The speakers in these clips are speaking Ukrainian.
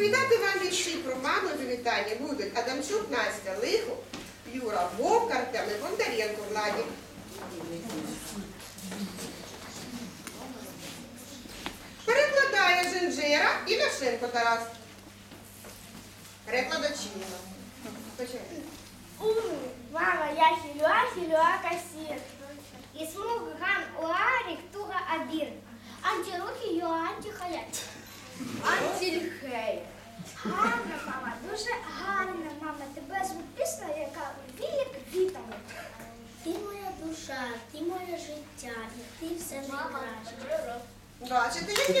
Розповідати вам вірші про маму з вітання будуть Адамчук Настя Лихо, Юра Вовк, Артем і Бондаренко Владі. Перекладає Жинжера і Ляшенко Тарас. Перекладачина. Почекай. Мама, я хилюа, хилюа кассир. И смуг ган уарик туга абир. Антируки ю антихаят. Антильхей. Гарна, мама, дуже гарна, мама. Тебе звуть пісня, яка віє квітами. Ти моя душа, ти моє життя, і ти все найкраще. Бачите, які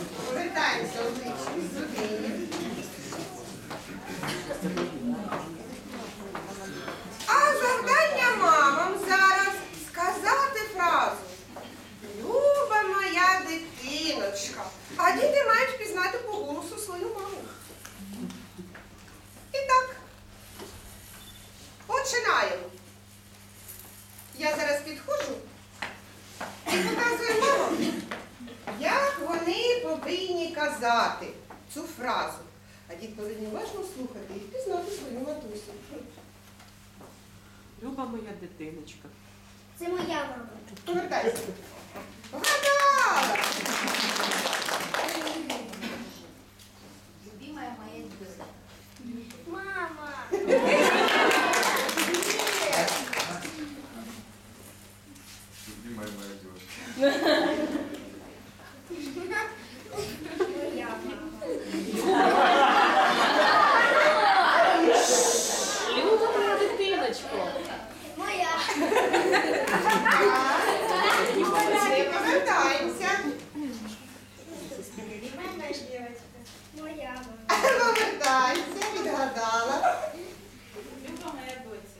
казати цю фразу. А дід повинен уважно слухати і пізнати свою матусю. Люба моя дитиночка. Це моя мама. Повертайся. Вгадала! Любимая моя дочь. Мама. Любимая моя девушка. Моя мама. Люба моя дитиночко. Моя. Молодці, повертаємося. Любимая девочка. Моя мама. Повертаємося, відгадала. Люба моя дочь.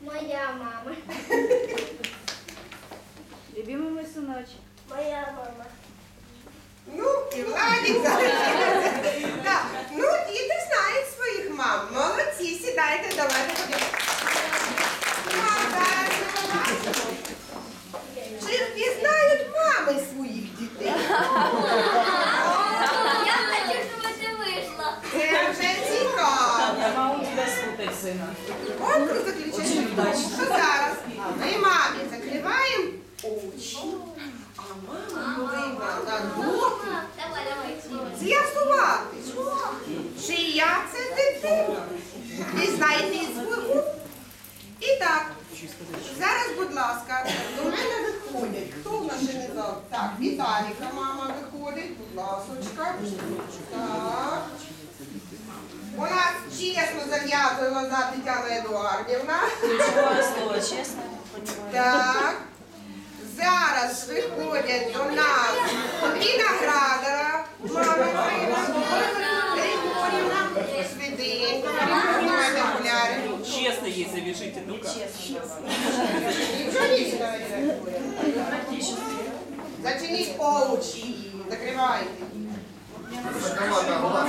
Моя мама. Сыночек. Моя мама. Ну, і Владик. Так, ну діти знають своїх мам. Молодці, сідайте, давайте побачимо. Чи впізнають мами своїх дітей? Я хочу, щоб це вийшло. Це вже цікаво. Мама у тебе слухай сина. Конкурс заключається в тому, що зараз ми мамі закриваємо очі, а мама повинна на доки Давай, давай. з'ясувати, чия це дитина. Пізнайте із свого. І так, зараз, будь ласка, до мене виходять. Хто в нас ще не знав? Так, Віталіка мама виходить, будь ласочка. Так. Дякую вам за Тетяна Едуардівна. Ключове слово, чесно. Так. Зараз виходять до нас Віноградова, мама Григорівна, окуляри. Чесно їй завяжите, ну-ка. Нічого Зачиніть закривайте. Голова.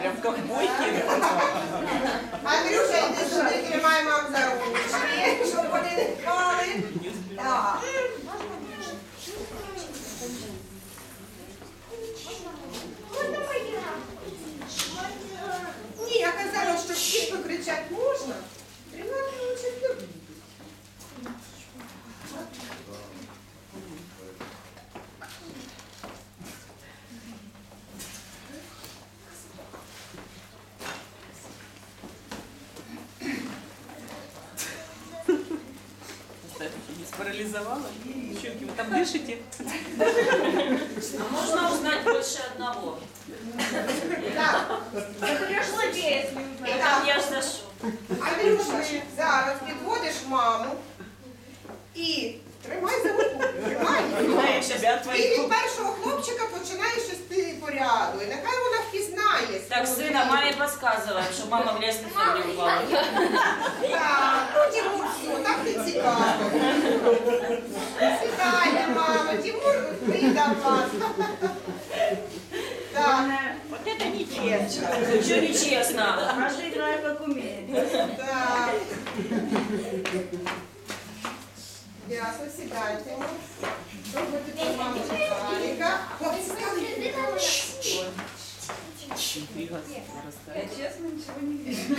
Прям ковбойки. Андрюша, йди сюди, тримай мам за ручки, щоб вони не впали. Так. Ні, я казала, що всі кричать можна. Тримати лучше тобі Не спарализовала? Девчонки, вы там дышите? А можно узнать больше одного? Так, И там я зашу. Андрюша, зараз підводиш маму і тримай за руку. Тримай. Знаю себя І твоих від першого хлопчика починаєш вести по ряду. І нехай вона впізнає. Так, свого сына діда. маме подсказываем, что мама в лестницу не упала. нечестно. Ну что нечестно? Каждый играет как умеет. так. Ясно, сідайте. Робите тут маму Валіка. Хлопці, сідайте. интрига нарастает. честно ничего не вижу.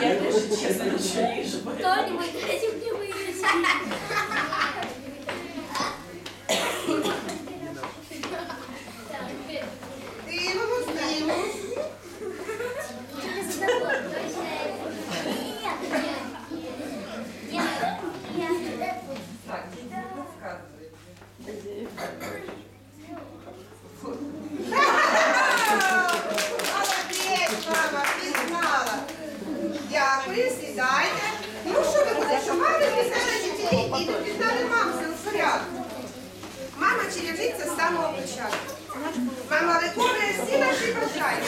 Я тоже честно ничего не вижу. Кто-нибудь дайте мне вырезать. Дітей, і не мам, порядку. Мама черевиця з самого початку. Мама виконує всі наші бажання.